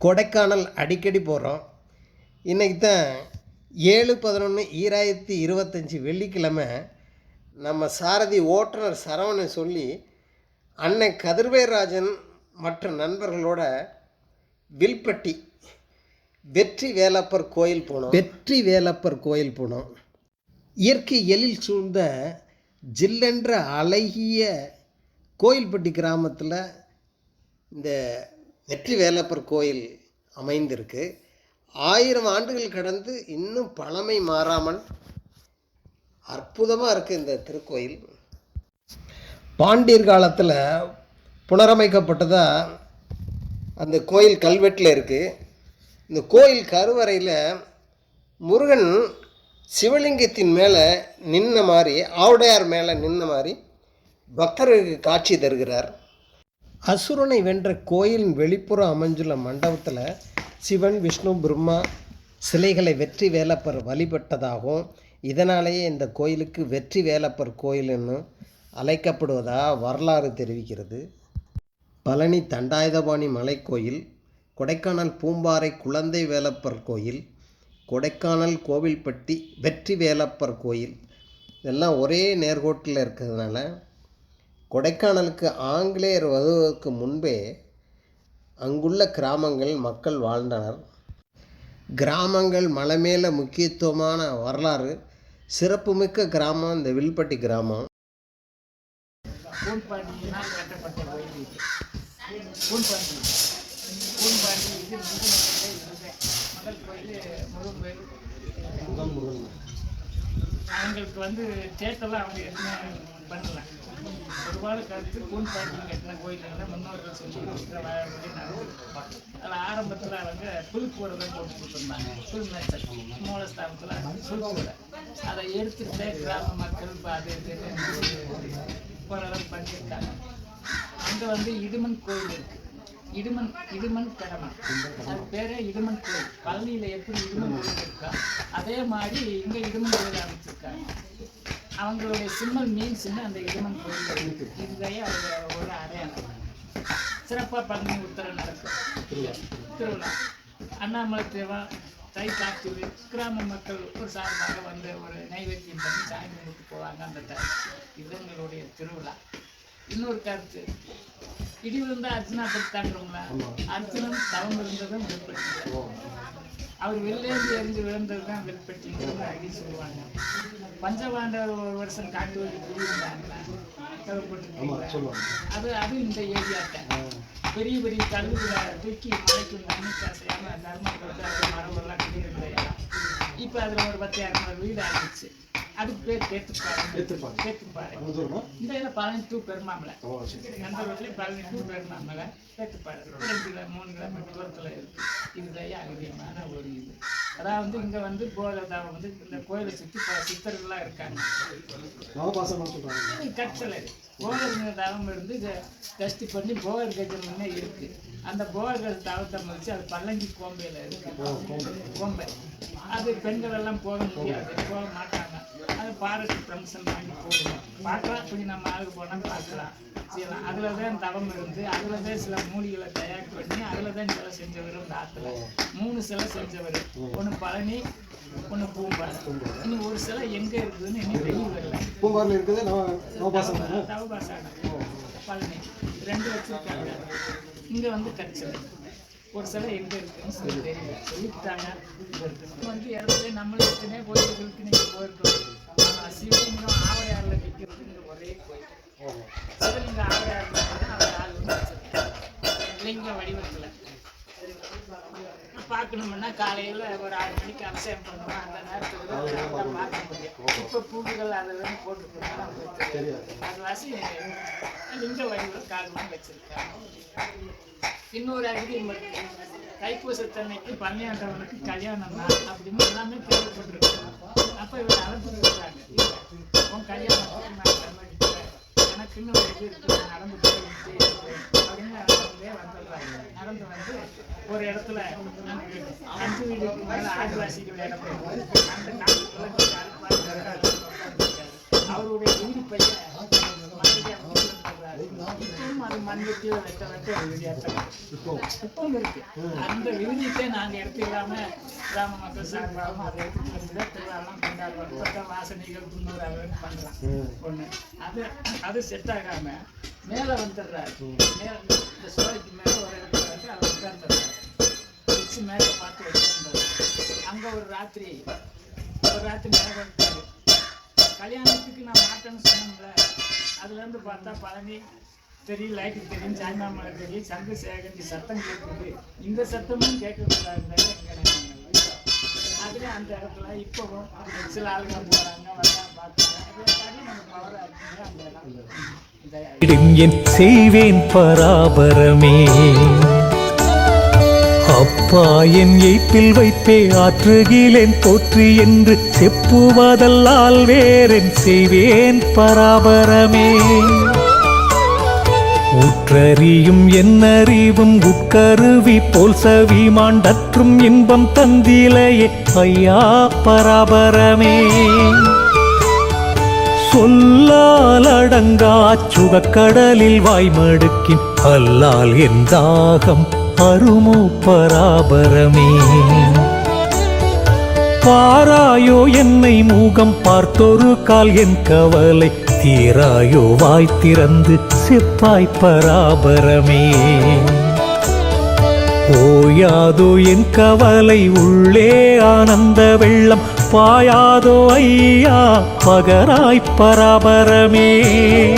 கொடைக்கானல் அடிக்கடி போகிறோம் இன்றைக்கி தான் ஏழு பதினொன்று ஈராயிரத்தி இருபத்தஞ்சி வெள்ளிக்கிழமை நம்ம சாரதி ஓட்டுநர் சரவணை சொல்லி அண்ணன் கதிர்வேராஜன் மற்ற நண்பர்களோட வில்பட்டி வெற்றி வேலப்பர் கோயில் போனோம். வெற்றி வேலப்பர் கோயில் போனோம். இயற்கை எழில் சூழ்ந்த ஜில்லென்ற அழகிய கோயில்பட்டி கிராமத்தில் இந்த வெற்றி வேலப்பர் கோயில் அமைந்திருக்கு. ஆயிரம் ஆண்டுகள் கடந்து இன்னும் பழமை மாறாமல் அற்புதமாக இருக்குது இந்த திருக்கோயில். பாண்டியர் காலத்தில் புனரமைக்கப்பட்டதாக அந்த கோயில் கல்வெட்டில் இருக்குது இந்த கோயில் கருவறையில் முருகன் சிவலிங்கத்தின் மேலே நின்ன மாதிரி ஆவுடையார் மேலே நின்ன மாதிரி பக்தர்களுக்கு காட்சி தருகிறார். அசுரனை வென்ற கோயிலின் வெளிப்புறம் அமைஞ்சுள்ள மண்டபத்தில் சிவன் விஷ்ணு பிரம்மா சிலைகளை வெற்றி வேலப்பர் வழிபட்டதாகவும் இதனாலேயே இந்த கோயிலுக்கு வெற்றி வேலப்பர் கோயில்னு அழைக்கப்படுவதாக வரலாறு தெரிவிக்கிறது. பழனி தண்டாயுதபாணி மலைக்கோயில் கொடைக்கானல் பூம்பாறை குழந்தை வேலப்பர் கோயில் கொடைக்கானல் கோவில்பட்டி வெற்றி வேலப்பர் கோயில் இதெல்லாம் ஒரே நேர்கோட்டில் இருக்கிறதுனால கொடைக்கானலுக்கு ஆங்கிலேயர் வருவதற்கு முன்பே அங்குள்ள கிராமங்கள் மக்கள் வாழ்ந்தனர். கிராமங்கள் மலை மேல முக்கியத்துவமான வரலாறு சிறப்புமிக்க கிராமம் இந்த வில்பட்டி கிராமம். முருகன் கோயில் முதல் கோயில் முருகன் கோயில் அவங்களுக்கு வந்து சேட்டெல்லாம் அவங்க எதுவுமே பண்ணல. ஒருபாடு கருத்து பூன்பாண்டி கட்டின கோயில்களில் முன்னோர்கள் சொல்லி அதில் ஆரம்பத்தில் அவங்க புல்கூரை தான் போட்டு கொடுத்துருந்தாங்க. புல் மேய்ச்சல் மூலஸ்தானத்தில் புல்கூரை அதை எடுத்துக்கிட்டே கிராம மக்கள் இப்போ அது இதுன்னு ஓரளவு பண்ணியிருக்காங்க. அங்கே வந்து இடுமன் கோயில் இருக்குது இடுமன் இடுமன் கடமை அது பேரே இடுமன் கோயில். பழனியில் எப்படி இடுமன் கோயில் இருக்கா அதே மாதிரி இங்கே இடுமன் கோயில் அமைச்சிருக்காங்க. அவங்களுடைய சிம்மல் மீன் அந்த இடுமன் கோயில் இருக்கு இதுதான் அவங்க ஒரு அடையாளம். சிறப்பாக பழனி உத்தரவு நடக்கும். திருவிழா. அண்ணாமலை தேவா தை காத்தூர் கிராம மக்கள் ஒரு சார்பாக வந்து ஒரு நைவேத்தியம் பண்ணி சாமி கும்பிட்டு போவாங்க அந்த டைம். இதுங்களுடைய திருவிழா. இன்னொரு கருத்து. இடி விழுந்தா அர்ஜுனா படுத்தாங்கிறவங்களா அர்ஜுனன் தவம் இருந்ததும் வில்பட்டி அவர் வெளிலேருந்து எரிஞ்சு விழுந்தது தான் வில்பட்டிங்கிறது அடி சொல்லுவாங்க. பஞ்சபாண்டவர் ஒரு வருஷம் காட்டு வழி புரியுறாங்களா அது அது இந்த ஏரியா தான் பெரிய பெரிய கல்லுகளை தூக்கி மலைக்கு அது மரமெல்லாம் குடியிருந்த இடம். இப்போ அதில் ஒரு பத்து இரநூறு வீடு ஆகிடுச்சு அதுக்கு பேர் எவ்வளவு தூரமா? இந்த இதில் பழனி டூ பெருமாமலை. எந்த ரோட்லேயும் பழனி டூ பெருமாமலை. கேத்துப்பாறை ரெண்டு கிலோ மூணு கிலோமீட்டர் தூரத்தில் இருக்கு. இதுதான் அகதியமான ஒரு இது. அதாவது இங்கே வந்து போகதாவை வந்து இந்த கோயிலை சுற்றி பல சித்தர்கள்லாம் இருக்காங்க. கற்றலை போகருங்க தவம் இருந்து கஷ்டி பண்ணி போகர் கஜனம்னே இருக்கு. அந்த போகர் தவத்தை மதிச்சு அது பல்லங்கி கோம்பையில் இருக்கு. கோம்பை. அது பெண்கள் எல்லாம் போக முடியாது. போக மாட்டாங்க. அது ஃபாரஸ்ட் பெர்மிஷன் வாங்கி போடுவோம் பார்க்கலாம். கொஞ்சம் நம்ம ஆளுக்கு போனால் பார்க்கலாம். செய்யலாம். அதில் தான் தவம் இருந்து அதில் தான் சில மூலிகளை தயார் பண்ணி அதில் தான் சிலை செஞ்சவர் இந்த ஆற்றுல மூணு சிலை செஞ்சவர். ஒன்று பழனி ஒன்று பூம்பாறை. இன்னும் ஒரு சிலை எங்கே இருக்குதுன்னு இன்னும் வெளியே வரல பூம்பாரில் இருக்குது நவ நவபாசனம் தவபாசானம் பழனி. ரெண்டு வச்சிருக்காங்க. இங்க வந்து கட்சல் ஒரு சிலை எங்க இருக்குன்னு சொல்லி தெரியல. சொல்லிட்டாங்க. வந்து இடத்துல நம்மளும் எத்தனையோ கோயில்களுக்கு நீங்க போயிருக்கோம் ஆனா சிவலிங்கம் ஆவையாரில் நிற்கிறது இங்க ஒரே கோயில். சிவலிங்கம் ஆவையாரில் அவர் ஆள் வந்து லிங்க வடிவத்துல. பார்க்கணும்னா காலையில் ஒரு ஆறு மணிக்கு அபிஷேகம் பண்ணுவோம் அந்த நேரத்துக்கு தான் பார்க்க முடியும். இப்போ பூண்டுகள் அதில் போட்டுருக்கோம் அது வாசி லிங்க வடிவில் காரணம் வச்சிருக்காங்க. இன்னொரு அகிரியம் இருக்கு தைப்பூசத்தன்னைக்கு பன்னியாண்டவனுக்கு கல்யாணம் தான் அப்படின்னு எல்லாமே கேள்விப்பட்டிருக்கோம். அப்போ இவர் விடுறாங்க உன் கல்யாணம் சின்ன வயசு நடந்து போயிட்டு அப்படின்னு வந்துடுறாங்க நடந்து வந்து ஒரு இடத்துல அஞ்சு வீடுக்கு மேலே ஆதிவாசிகள் இடம் இருக்கு. அந்த காலத்துல அவருடைய வீடு பையன் அது மண்ணுக்குள்ள வெட்ட வெட்ட விகுதி ஏற்றலாம் இப்பவும் இருக்கு அந்த விகுதியத்தை நாங்க எடுத்துக்காம கிராம மக்கள் சார்பாகவும் அதை எடுத்துட்டு வந்து தான் திருவிழாலாம் கொண்டாடுறோம் வாசனைகள் துண்ணூறு அவன் பண்றான் ஒண்ணு அது அது செட் ஆகாம மேல வந்துடுறாரு மேலே இந்த சோலைக்கு மேல ஒரு இடத்துல வந்து அவர் உட்கார்ந்துடுறாரு வச்சு மேலே பார்த்து வச்சிருந்தாரு அங்கே ஒரு ராத்திரி ஒரு ராத்திரி மேலே வந்துட்டாரு. கல்யாணத்துக்கு நான் மாட்டேன்னு சொன்னோம்ல அதுலேருந்து பார்த்தா பழனி தெரியும் லைட்டு தெரியும் சாய்மாமலை தெரியும் சந்திரசேகரன் சத்தம் கேட்குது. இந்த சத்தமும் கேட்கக்கூடாதுன்னு அதுல அந்த இடத்துல இப்பவும் சில ஆளுங்க போகிறாங்க வர்றாங்க பார்த்தாங்க அந்த இடம். செய்வேன் பராபரமே. அப்பா என் எய்ப்பில் வைத்தே ஆற்றுகிலேன் போற்றி என்று செப்புவதல்லால் வேறென் செய்வேன் பராபரமே. உற்றறியும் என்னறிவும் உட்கருவி போல் சவி மாண்டற்றும் இன்பம் தந்திலையே ஐயா பராபரமே. சொல்லால் அடங்கா சுகக்கடலில் வாய்மடுக்கின் அல்லால் என் தாகம் அருமோ பராபரமே. பாராயோ என்னை மூகம் பார்த்தொரு கால் என் கவலை தீராயோ வாய் திறந்து செப்பாய் பராபரமே. ஓயாதோ என் கவலை உள்ளே ஆனந்த வெள்ளம் பாயாதோ ஐயா பகராய் பராபரமே.